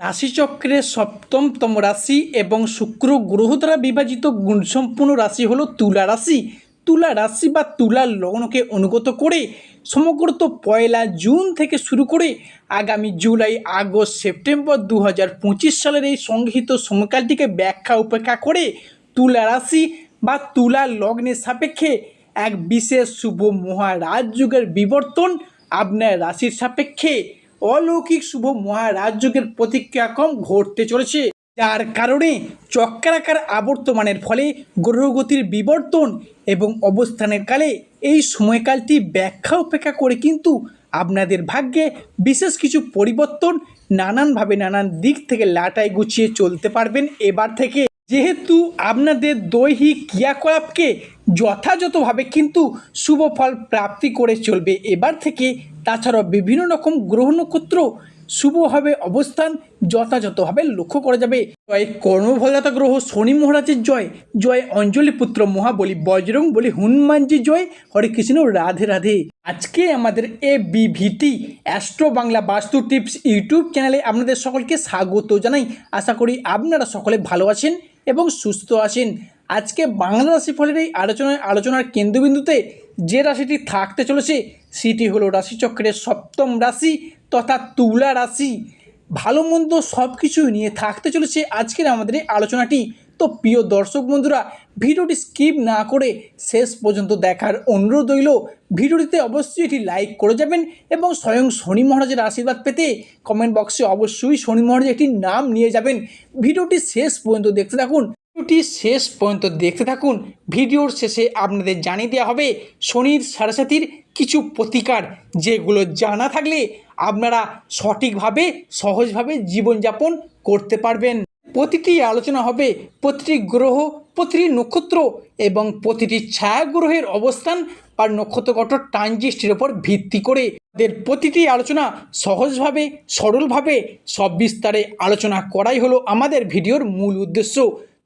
রাশিচক্রের সপ্তমতম রাশি এবং শুক্র গ্রহ দ্বারা বিভাজিত গুণসম্পন্ন রাশি হলো তুলা রাশি। তুলা রাশি বা তুলা লগ্নকে অনুগত করে সমগ্রত পয়লা জুন থেকে শুরু করে আগামী জুলাই, আগস্ট, সেপ্টেম্বর দু হাজার পঁচিশ সালের এই সংগৃহীত সময়কালটিকে ব্যাখ্যা উপেক্ষা করে তুলা রাশি বা তুলা লগ্নের সাপেক্ষে এক বিশেষ শুভ মহারাজ যুগের বিবর্তন আপনার রাশির সাপেক্ষে অলৌকিক শুভ মহারাজযোগের প্রতিক্রিয়াক্রম ঘটতে চলেছে। যার কারণে চক্রাকার আবর্তমানের ফলে গ্রহগতির বিবর্তন এবং অবস্থানের কালে এই সময়কালটি ব্যাখ্যা উপেক্ষা করে কিন্তু আপনাদের ভাগ্যে বিশেষ কিছু পরিবর্তন নানানভাবে নানান দিক থেকে লাটাই গুছিয়ে চলতে পারবেন এবার থেকে। যেহেতু আপনাদের দৈহিক ক্রিয়াকলাপকে যথাযথভাবে কিন্তু শুভ ফল প্রাপ্তি করে চলবে, এবার থেকে তাছাড়াও বিভিন্ন রকম গ্রহ নক্ষত্র শুভভাবে অবস্থান যথাযথভাবে লক্ষ্য করা যাবে। জয় কর্মফলদাতা গ্রহ, শনি মহারাজের জয় জয় অঞ্জলি পুত্র মহাবলি, বজরং বলি হনুমানজি জয়, হরে কৃষ্ণ, রাধে রাধে। আজকে আমাদের এ বিভিটি অ্যাস্ট্রো বাংলা বাস্তু টিপস ইউটিউব চ্যানেলে আপনাদের সকলকে স্বাগত জানাই। আশা করি আপনারা সকলে ভালো আছেন। এবং সুস্থ আছেন। আজকে বাংলা রাশিফলের এই আলোচনায় আলোচনার কেন্দ্রবিন্দুতে যে রাশিটি থাকতে চলেছে, সেটি হলো রাশিচক্রের সপ্তম রাশি তথা তুলা রাশি। ভালো মন্দ সব কিছু নিয়ে থাকতে চলেছে আজকের আমাদের এই আলোচনাটি। তো প্রিয় দর্শক বন্ধুরা, ভিডিওটি স্কিপ না করে শেষ পর্যন্ত দেখার অনুরোধ রইল। ভিডিওটিতে অবশ্যই এটি লাইক করে যাবেন এবং স্বয়ং শনি মহারাজের আশীর্বাদ পেতে কমেন্ট বক্সে অবশ্যই শনি মহারাজের একটি নাম নিয়ে যাবেন। ভিডিওটি শেষ পর্যন্ত দেখতে থাকুন। ভিডিওটি শেষ পর্যন্ত দেখতে থাকুন। ভিডিওর শেষে আপনাদের জানিয়ে দেওয়া হবে, শনির সারাসাতির কিছু প্রতিকার যেগুলো জানা থাকলে আপনারা সঠিকভাবে, সহজভাবে জীবনযাপন করতে পারবেন। প্রতিটি আলোচনা হবে প্রতিটি গ্রহ, প্রতিটি নক্ষত্র এবং প্রতিটি ছায়া গ্রহের অবস্থান আর নক্ষত্রগত ট্রানজিস্টের ওপর ভিত্তি করে। এদের প্রতিটি আলোচনা সহজভাবে, সরলভাবে, সব বিস্তারে আলোচনা করাই হলো আমাদের ভিডিওর মূল উদ্দেশ্য।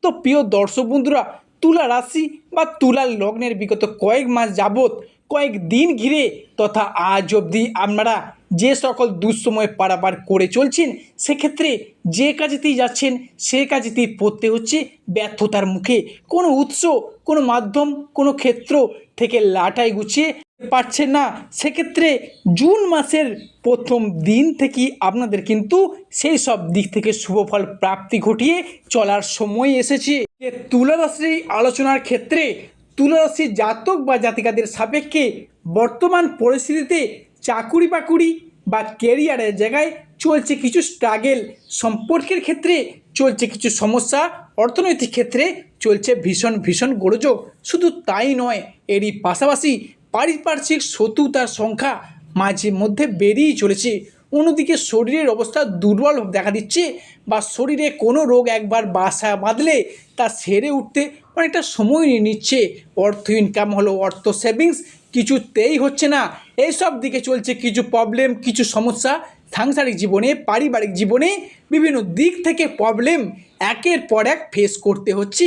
তো প্রিয় দর্শক বন্ধুরা, তুলা রাশি বা তুলা লগ্নের বিগত কয়েক মাস যাবৎ, কয়েক দিন ঘিরে তথা আজ অবধি আপনারা যে সকল দুঃসময় পারাপার করে চলছেন, সেক্ষেত্রে যে কাজেতেই যাচ্ছেন, সে কাজেতেই পড়তে হচ্ছে ব্যর্থতার মুখে। কোনো উৎস, কোনো মাধ্যম, কোনো ক্ষেত্র থেকে লাটাই গুছিয়ে পারছেন না। সেক্ষেত্রে জুন মাসের প্রথম দিন থেকেই আপনাদের কিন্তু সেই সব দিক থেকে শুভফল প্রাপ্তি ঘটিয়ে চলার সময় এসেছে। এ তুলা আলোচনার ক্ষেত্রে তুলারাশি জাতক বা জাতিকাদের সাপেক্ষে বর্তমান পরিস্থিতিতে চাকুরি বাকুরি বা কেরিয়ারের জায়গায় চলছে কিছু স্ট্রাগেল সম্পর্কের ক্ষেত্রে চলছে কিছু সমস্যা, অর্থনৈতিক ক্ষেত্রে চলছে ভীষণ ভীষণ গোলযোগ। শুধু তাই নয়, এরই পাশাপাশি পারিপার্শ্বিক শত্রুতার সংখ্যা মাঝে মধ্যে বেড়েই চলেছে। অন্যদিকে শরীরের অবস্থা দুর্বল দেখা দিচ্ছে বা শরীরে কোনো রোগ একবার বাসা বাঁধলে তা সেরে উঠতে অনেকটা সময় নিচ্ছে। অর্থ ইনকাম হলো, অর্থ সেভিংস কিছুতেই হচ্ছে না। এইসব দিকে চলছে কিছু প্রবলেম কিছু সমস্যা সাংসারিক জীবনে, পারিবারিক জীবনে, বিভিন্ন দিক থেকে প্রবলেম একের পর এক ফেস করতে হচ্ছে।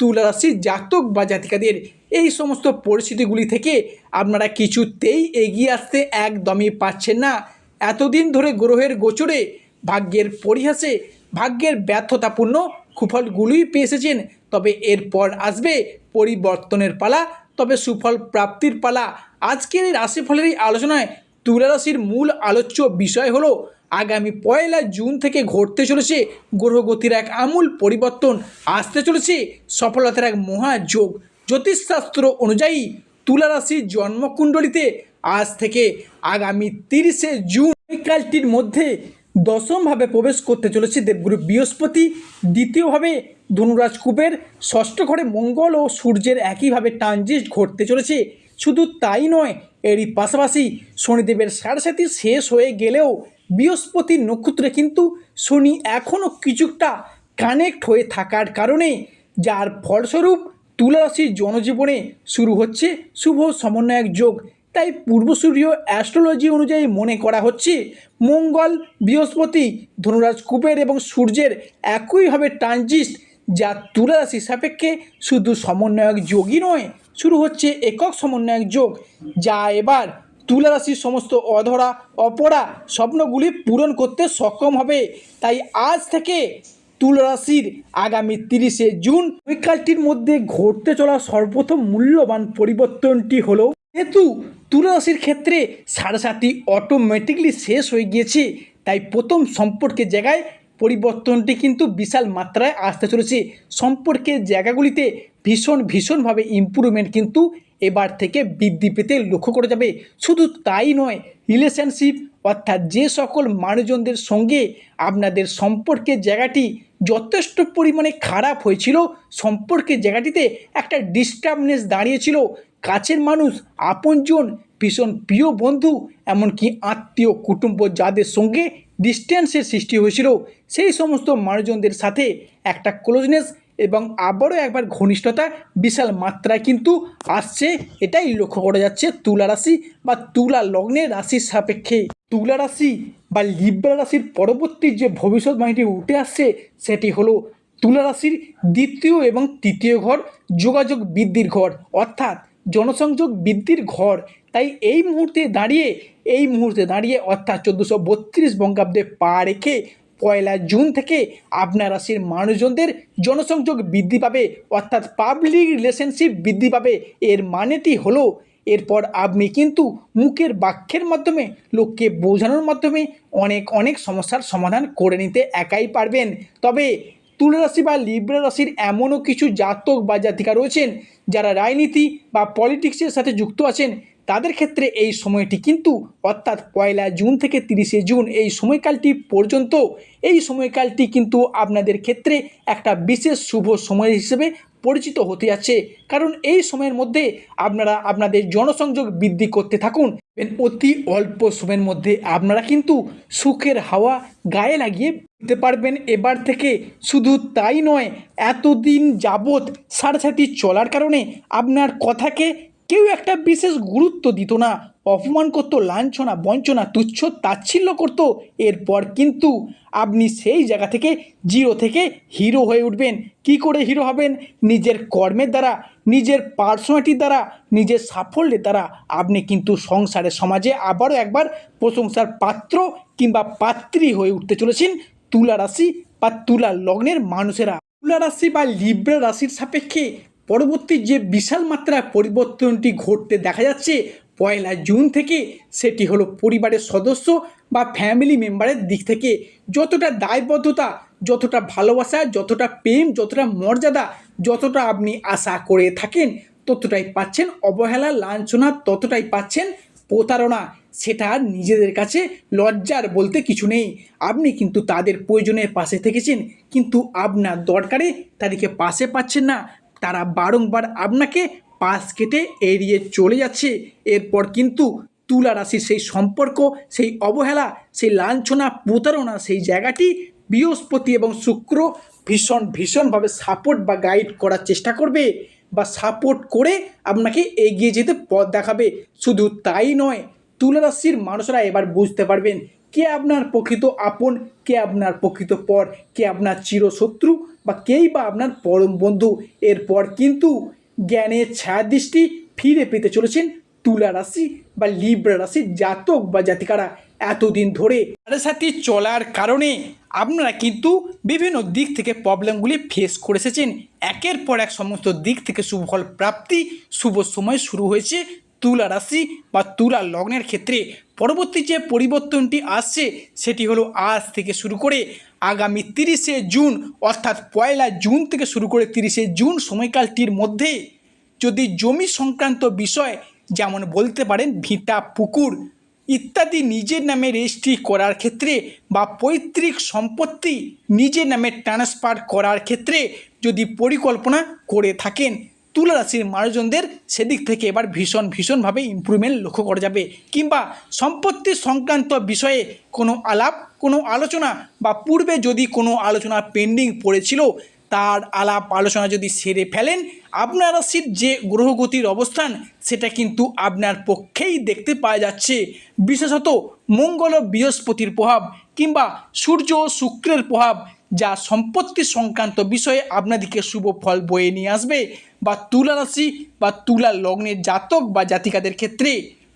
তুলা রাশির জাতক বা জাতিকাদের এই সমস্ত পরিস্থিতিগুলি থেকে আপনারা কিছুতেই এগিয়ে আসতে একদমই পাচ্ছেন না। এতদিন ধরে গ্রহের গোচরে ভাগ্যের পরিহাসে, ভাগ্যের ব্যর্থতাপূর্ণ কুফলগুলোই পেয়ে এসেছেন। তবে এরপর আসবে পরিবর্তনের পালা তবে সুফল প্রাপ্তির পালা আজকের এই রাশিফলের এই আলোচনায় তুলা রাশির মূল আলোচ্য বিষয় হলো আগামী পয়লা জুন থেকে ঘটতে চলেছে গ্রহগতির এক আমূল পরিবর্তন, আসতে চলেছে সফলতার এক মহাযোগ। জ্যোতিষশাস্ত্র অনুযায়ী তুলা রাশির জন্মকুণ্ডলিতে আজ থেকে আগামী তিরিশে জুন কালটির মধ্যে দশমভাবে প্রবেশ করতে চলেছে দেবগুরু বৃহস্পতি, দ্বিতীয়ভাবে ধনুরাজ কুবের ষষ্ঠ ঘরে মঙ্গল ও সূর্যের একইভাবে ট্রানজিট ঘটতে চলেছে। শুধু তাই নয়, এরই পাশাপাশি শনিদেবের সাড়ে শেষ হয়ে গেলেও বৃহস্পতির নক্ষত্রে কিন্তু শনি এখনও কিছুটা কানেক্ট হয়ে থাকার কারণে, যার ফলস্বরূপ তুলা রাশির জনজীবনে শুরু হচ্ছে শুভ সমন্বয়ক যোগ। তাই পূর্বসূরীয় অ্যাস্ট্রোলজি অনুযায়ী মনে করা হচ্ছে, মঙ্গল, বৃহস্পতি ধনুরাজ কুবের এবং সূর্যের একইভাবে ট্রানজিট যা তুলা সাপেক্ষে শুধু সমন্বয়ক যোগই নয়, শুরু হচ্ছে একক সমন্বয়ক যোগ, যা এবার তুলা রাশির সমস্ত অধরা, অপরা স্বপ্নগুলি পূরণ করতে সক্ষম হবে। তাই আজ থেকে তুলা রাশির আগামী তিরিশে জুন সময়কালটির মধ্যে ঘটতে চলা সর্বপ্রথম মূল্যবান পরিবর্তনটি হলো, যেহেতু তুলা রাশির ক্ষেত্রে সাড়ে সাতটি অটোমেটিকলি শেষ হয়ে গিয়েছে, তাই প্রথম সম্পর্কের জায়গায় পরিবর্তনটি কিন্তু বিশাল মাত্রায় আসতে চলেছে। সম্পর্কের জায়গাগুলিতে ভীষণ ভীষণভাবে ইম্প্রুভমেন্ট কিন্তু এবার থেকে বৃদ্ধি পেতে লক্ষ্য করা যাবে। শুধু তাই নয় রিলেশনশিপ অর্থাৎ যে সকল মানুষজনদের সঙ্গে আপনাদের সম্পর্কের জায়গাটি যথেষ্ট পরিমাণে খারাপ হয়েছিল সম্পর্কের জায়গাটিতে একটা ডিস্টার্বনেস দাঁড়িয়েছিল। কাছের মানুষ, আপনজন, ভীষণ প্রিয় বন্ধু, এমনকি আত্মীয় কুটুম্ব যাদের সঙ্গে ডিস্টেন্সের সৃষ্টি হয়েছিল। সেই সমস্ত মানুষজনদের সাথে একটা ক্লোজনেস এবং আবারও একবার ঘনিষ্ঠতা, বিশাল মাত্রায় কিন্তু আসছে। এটাই লক্ষ্য করা যাচ্ছে তুলা রাশি বা তুলা লগ্নের রাশির সাপেক্ষে। তুলা রাশি বা লিব্রা রাশির পরবর্তী যে ভবিষ্যৎবাণীটি উঠে আসছে, সেটি হলো তুলা রাশির দ্বিতীয় এবং তৃতীয় ঘর যোগাযোগ বৃদ্ধির ঘর, অর্থাৎ জনসংযোগ বৃদ্ধির ঘর। তাই এই মুহূর্তে দাঁড়িয়ে, এই মুহূর্তে দাঁড়িয়ে অর্থাৎ চোদ্দোশো বত্রিশ বঙ্গাব্দে পা রেখে পয়লা জুন থেকে আপনার রাশির মানুষজনদের জনসংযোগ বৃদ্ধি পাবে, অর্থাৎ পাবলিক রিলেশনশিপ বৃদ্ধি পাবে। এর মানেটি হলো, এরপর আপনি কিন্তু মুখের বাক্যের মাধ্যমে, লোককে বোঝানোর মাধ্যমে অনেক অনেক সমস্যার সমাধান করে নিতে একাই পারবেন। তবে তুলা রাশি বা লিব্রা রাশির এমনও কিছু জাতক বা জাতিকা রয়েছেন যারা রাজনীতি বা পলিটিক্সের সাথে যুক্ত আছেন তাদের ক্ষেত্রে এই সময়টি কিন্তু অর্থাৎ পয়লা জুন থেকে তিরিশে জুন এই সময়কালটি পর্যন্ত এই সময়কালটি কিন্তু আপনাদের ক্ষেত্রে একটা বিশেষ শুভ সময় হিসেবে পরিচিত হতে যাচ্ছে। কারণ এই সময়ের মধ্যে আপনারা আপনাদের জনসংযোগ বৃদ্ধি করতে থাকুন। অতি অল্প সময়ের মধ্যে আপনারা কিন্তু সুখের হাওয়া গায়ে লাগিয়ে দিতে পারবেন, এবার থেকে শুধু তাই নয়, এতদিন যাবৎ সাড়ে চলার কারণে আপনার কথাকে কেউ একটা বিশেষ গুরুত্ব দিত না। অপমান করতো, লাঞ্ছনা, বঞ্চনা, তুচ্ছ, তাচ্ছিল্য করতো। এরপর কিন্তু আপনি সেই জায়গা থেকে জিরো থেকে হিরো হয়ে উঠবেন। কি করে হিরো হবেন? নিজের কর্মের দ্বারা, নিজের পার্সোনালিটির দ্বারা, নিজের সাফল্যের দ্বারা। আপনি কিন্তু সংসারে সমাজে আবারও একবার প্রশংসার পাত্র কিংবা পাত্রী হয়ে উঠতে চলেছেন তুলা রাশি বা তুলা লগ্নের মানুষেরা। তুলা রাশি বা লিব্রা রাশির সাপেক্ষে পরবর্তী যে বিশাল মাত্রায় পরিবর্তনটি ঘটতে দেখা যাচ্ছে, পয়লা জুন থেকে সেটি হলো পরিবারের সদস্য বা ফ্যামিলি মেম্বারের দিক থেকে। যতটা দায়বদ্ধতা, যতটা ভালোবাসা, যতটা প্রেম, যতটা মর্যাদা, যতটা আপনি আশা করে থাকেন, ততটাই পাচ্ছেন অবহেলা, লাঞ্ছনা, ততটাই পাচ্ছেন প্রতারণা। সেটা নিজেদের কাছে লজ্জার বলতে কিছু নেই। আপনি কিন্তু তাদের প্রয়োজনের পাশে থেকেছেন, কিন্তু আপনার দরকারে তাদেরকে পাশে পাচ্ছেন না। তারা বারংবার আপনাকে পাশ কেটে এড়িয়ে চলে যাচ্ছে। এরপর কিন্তু তুলা রাশির সেই সম্পর্ক, সেই অবহেলা, সেই লাঞ্ছনা, প্রতারণা, সেই জায়গাটি বৃহস্পতি এবং শুক্র ভীষণ, ভীষণভাবে সাপোর্ট বা গাইড করার চেষ্টা করবে বা সাপোর্ট করে আপনাকে এগিয়ে যেতে পথ দেখাবে। শুধু তাই নয়, তুলা রাশির মানুষরা এবার বুঝতে পারবেন কে আপনার প্রকৃত আপন, কে আপনার প্রকৃত পর, কে আপনার চিরশত্রু বা কেই বা আপনার পরম বন্ধু। এরপর কিন্তু জ্ঞানের ছায়া দৃষ্টি ফিরে পেতে চলেছেন তুলা রাশি বা লিব্রা রাশির জাতক বা জাতিকারা। এতদিন ধরে তাদের সাথে চলার কারণে আপনারা কিন্তু বিভিন্ন দিক থেকে প্রবলেমগুলি ফেস করে এসেছেন। একের পর এক সমস্ত দিক থেকে সুফল প্রাপ্তি, শুভ সময় শুরু হয়েছে তুলা রাশি বা তুলা লগ্নের ক্ষেত্রে। পরবর্তী যে পরিবর্তনটি আসছে, সেটি হলো আজ থেকে শুরু করে আগামী তিরিশে জুন, অর্থাৎ পয়লা জুন থেকে শুরু করে তিরিশে জুন সময়কালটির মধ্যে যদি জমি সংক্রান্ত বিষয় যেমন বলতে পারেন ভিটা, পুকুর ইত্যাদি নিজের নামে রেজিস্ট্রি করার ক্ষেত্রে বা পৈতৃক সম্পত্তি নিজের নামে ট্রান্সফার করার ক্ষেত্রে যদি পরিকল্পনা করে থাকেন তুলা রাশির মানুষজনদের সেদিক থেকে এবার ভীষণ, ভীষণভাবে ইম্প্রুভমেন্ট লক্ষ্য করা যাবে। কিংবা সম্পত্তি সংক্রান্ত বিষয়ে কোনো আলাপ, কোনো আলোচনা বা পূর্বে যদি কোনো আলোচনা পেন্ডিং পড়েছিল, তার আলাপ আলোচনা যদি সেরে ফেলেন, আপনার রাশির যে গ্রহগতির অবস্থান, সেটা কিন্তু আপনার পক্ষেই দেখতে পাওয়া যাচ্ছে। বিশেষত মঙ্গল বৃহস্পতির প্রভাব কিংবা সূর্য শুক্রের প্রভাব যা সম্পত্তি সংক্রান্ত বিষয়ে আপনাদেরকে শুভ ফল বয়ে নিয়ে আসবে, বা তুলা রাশি, বা তুলা লগ্নের জাতক বা জাতিকাদের ক্ষেত্রে।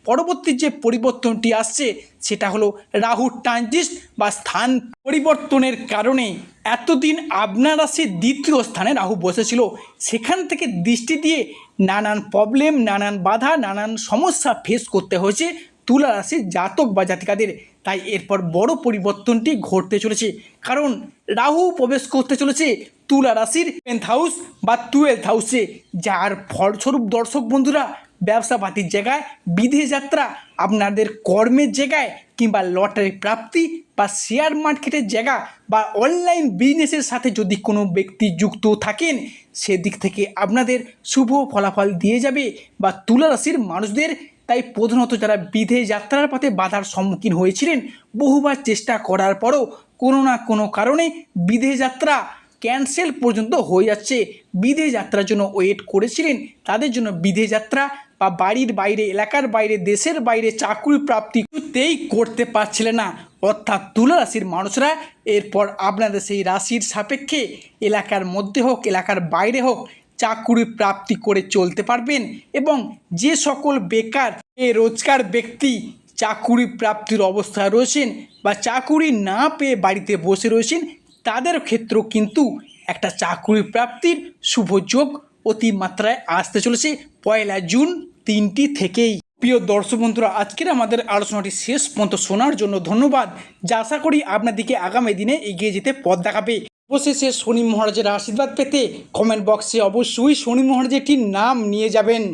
পরবর্তী যে পরিবর্তনটি আসছে, সেটা হলো রাহু ট্রানজিস্ট বা স্থান পরিবর্তনের কারণে। এতদিন আপনার রাশির দ্বিতীয় স্থানে রাহু বসেছিল। সেখান থেকে দৃষ্টি দিয়ে নানান প্রবলেম নানান বাধা, নানান সমস্যা ফেস করতে হয়েছে তুলা রাশির জাতক বা জাতিকাদের। তাই এরপর বড় পরিবর্তনটি ঘটতে চলেছে। কারণ রাহু প্রবেশ করতে চলেছে তুলা রাশির টেন্থ হাউস বা টুয়েলথ হাউসে যার ফলস্বরূপ দর্শক বন্ধুরা ব্যবসাপাতির জায়গায়, বিদেশ যাত্রা, আপনাদের কর্মের জায়গায় কিংবা লটারি প্রাপ্তি বা শেয়ার মার্কেটের জায়গা বা অনলাইন বিজনেসের সাথে যদি কোনো ব্যক্তি যুক্ত থাকেন, সেদিক থেকে আপনাদের শুভ ফলাফল দিয়ে যাবে বা তুলা রাশির মানুষদের তাই প্রধানত যারা বিধে যাত্রার পথে বাধার সম্মুখীন হয়েছিলেন, বহুবার চেষ্টা করার পরও কোনো না কোনো কারণে বিদেশ যাত্রা ক্যান্সেল পর্যন্ত হয়ে যাচ্ছে। বিদেশ যাত্রার জন্য ওয়েট করেছিলেন। তাদের জন্য বিদেশ যাত্রা বা বাড়ির বাইরে, এলাকার বাইরে, দেশের বাইরে চাকরি প্রাপ্তি কিছুতেই করতে পারছিলেন না। অর্থাৎ তুলা রাশির মানুষরা এরপর আপনাদের সেই রাশির সাপেক্ষে এলাকার মধ্যে হোক, এলাকার বাইরে হোক চাকুরি প্রাপ্তি করে চলতে পারবেন এবং যে সকল বেকার এ রোজগার ব্যক্তি চাকুরি প্রাপ্তির অবস্থায় রয়েছেন বা চাকুরি না পেয়ে বাড়িতে বসে রয়েছেন, তাদের ক্ষেত্র কিন্তু একটা চাকুরি প্রাপ্তির শুভ যোগ অতিমাত্রায় আসতে চলেছে পয়লা জুন তিনটি থেকেই। প্রিয় দর্শক বন্ধুরা, আজকের আমাদের আলোচনাটি শেষ পর্যন্ত শোনার জন্য ধন্যবাদ। যা আশা করি আপনাদেরকে আগামী দিনে এগিয়ে যেতে পথ দেখাবে। অবশেষে শনি মহারাজের আশীর্বাদ পেতে কমেন্ট বক্সে অবশ্যই শনি মহারাজ নাম নিয়ে যাবেন।